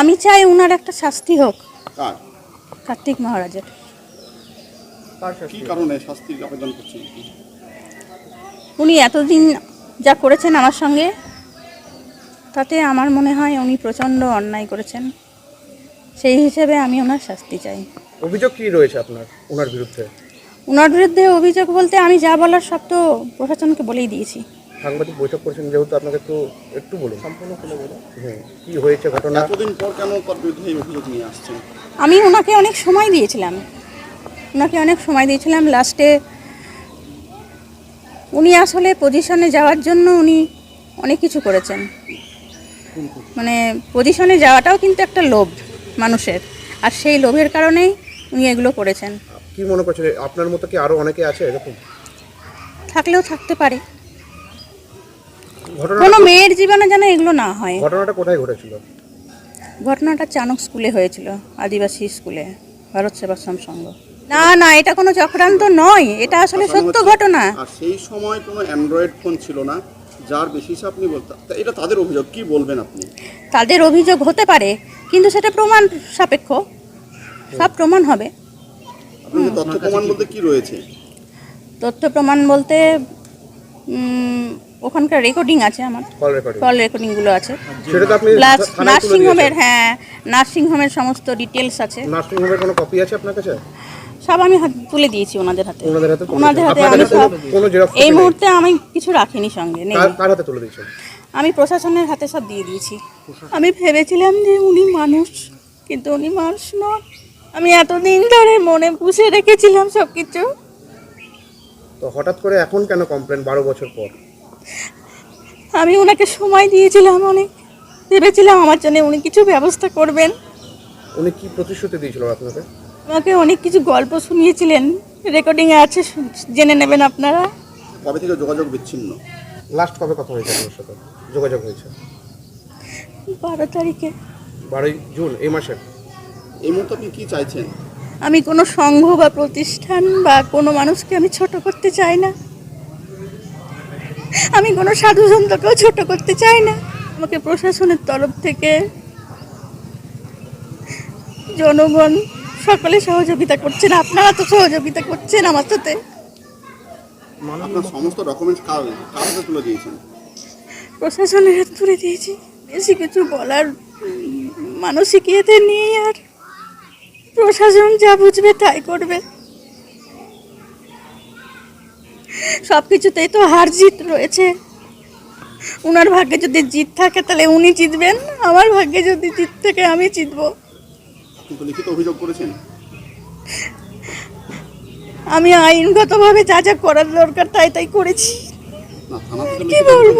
আমি চাই ওনার একটা শাস্তি হোক। কার? কার্তিক মহারাজের। কি কারণে শাস্তির আবেদন করছেন উনি? এতদিন যা করেছেন আমার সঙ্গে তাতে আমার মনে হয় উনি প্রচণ্ড অন্যায় করেছেন। সেই হিসেবে আমি ওনার শাস্তি চাই। অভিযোগ কি রয়েছে আপনার ওনার বিরুদ্ধে? ওনার বিরুদ্ধে অভিযোগ বলতে আমি যা বলার সব তো প্রশাসনকে বলেই দিয়েছি। সাংবাদিক বৈঠক করেছেন যেহেতু আপনাকে একটু একটু বলুন। সম্পূর্ণ খুলে বলুন। হুম কি হয়েছে ঘটনা? এতদিন পর কেন বিরুদ্ধে অভিযোগ নিয়ে আসছেন? আমি ওনাকে অনেক সময় দিয়েছিলাম। ওনাকে অনেক সময় দিয়েছিলাম। লাস্টে উনি আসলে পজিশনে যাওয়ার জন্য উনি অনেক কিছু করেছেন। মানে পজিশনে যাওয়াটাও কিন্তু একটা লোভ মানুষের। আর সেই লোভের কারণেই উনি এগুলো করেছেন। কি মনে করছেন? আপনার মতো কি আরও অনেকে আছে এরকম? থাকলেও থাকতে পারে। ঘটনা কোনো মেয়ের জীবনে যেন এগুলো না হয়। ঘটনাটা কোথায় ঘটেছিল? ঘটনাটা চাণক স্কুলে হয়েছিল আদিবাসী স্কুলে ভারত সেবাশ্রম সংঘ। না না এটা কোনো চক্রান্ত নয় এটা আসলে সত্য ঘটনা। আর সেই সময় কোনো অ্যান্ড্রয়েড ফোন ছিল না যার বেশিস আপনি বলতে তা এটা তাদের অভিযোগ কি বলবেন আপনি? তাদের অভিযোগ হতে পারে কিন্তু সেটা প্রমাণ সাপেক্ষ। সব প্রমাণ হবে। আপনাদের তথ্য প্রমাণ বলতে কি রয়েছে? তথ্য প্রমাণ বলতে উম, ওখানকার রেকর্ডিং আছে আমার। কল রেকর্ডিং কল রেকর্ডিংগুলো আছে। প্লাস নার্সিংহোমের হ্যাঁ নার্সিংহোমের সমস্ত ডিটেলস আছে। নার্সিং হোমের কোনো কপি আছে আপনার কাছে? সব আমি হাত তুলে দিয়েছি ওনাদের হাতে। ওনাদের হাতে আমি সব এই মুহূর্তে আমি কিছু রাখিনি সঙ্গে নেই। কার হাতে তুলে দিয়েছেন? আমি প্রশাসনের হাতে সব দিয়ে দিয়েছি। আমি ভেবেছিলাম যে উনি মানুষ কিন্তু উনি মানুষ নন। আমি এতদিন ধরে মনে পুষে রেখেছিলাম সব কিছু তো হঠাৎ করে এখন কেন কমপ্লেন বারো বছর পর? আমি ওনাকে সময় দিয়েছিলাম অনেক ভেবেছিলাম আমার জন্য উনি কিছু ব্যবস্থা করবেন। উনি কি প্রতিশ্রুতি দিয়েছিল আপনাকে? আমাকে অনেক কিছু গল্প শুনিয়েছিলেন রেকর্ডিংয়ে আছে জেনে নেবেন আপনারা। কবে থেকে যোগাযোগ বিচ্ছিন্ন? লাস্ট কবে কথা হয়েছে আপনার সাথে? যোগাযোগ হয়েছে? বারো তারিখে। বারোই জুন এই মাসের এই মুহূর্তে আপনি কি চাইছেন? আমি কোনো সংঘ বা প্রতিষ্ঠান বা কোনো মানুষকে আমি ছোট করতে চাই না। আমি কোনো সাধু সন্তকেও ছোট করতে চাই না। আমাকে প্রশাসনের তরফ থেকে জনগণ সকলে সহযোগিতা করছেন আপনারা তো সহযোগিতা করছেন আমার সাথে। সমস্ত ডকুমেন্টস তুলে দিয়েছেন? প্রশাসনের হাত তুলে দিয়েছি। বেশি কিছু বলার মানসিক ইয়েতে নেই আর। প্রশাসন যা বুঝবে তাই করবে। সব কিছুতেই তো হার জিত রয়েছে। ওনার ভাগ্যে যদি জিত থাকে তাহলে উনি জিতবেন। আমার ভাগ্যে যদি জিত থাকে আমি জিতবো। লিখিত অভিযোগ করেছেন। আমি আইনগতভাবে যা যা করার দরকার তাই তাই করেছি। কি বলব?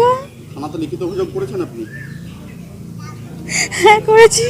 থানাতে লিখিত অভিযোগ করেছেন আপনি? হ্যাঁ করেছি।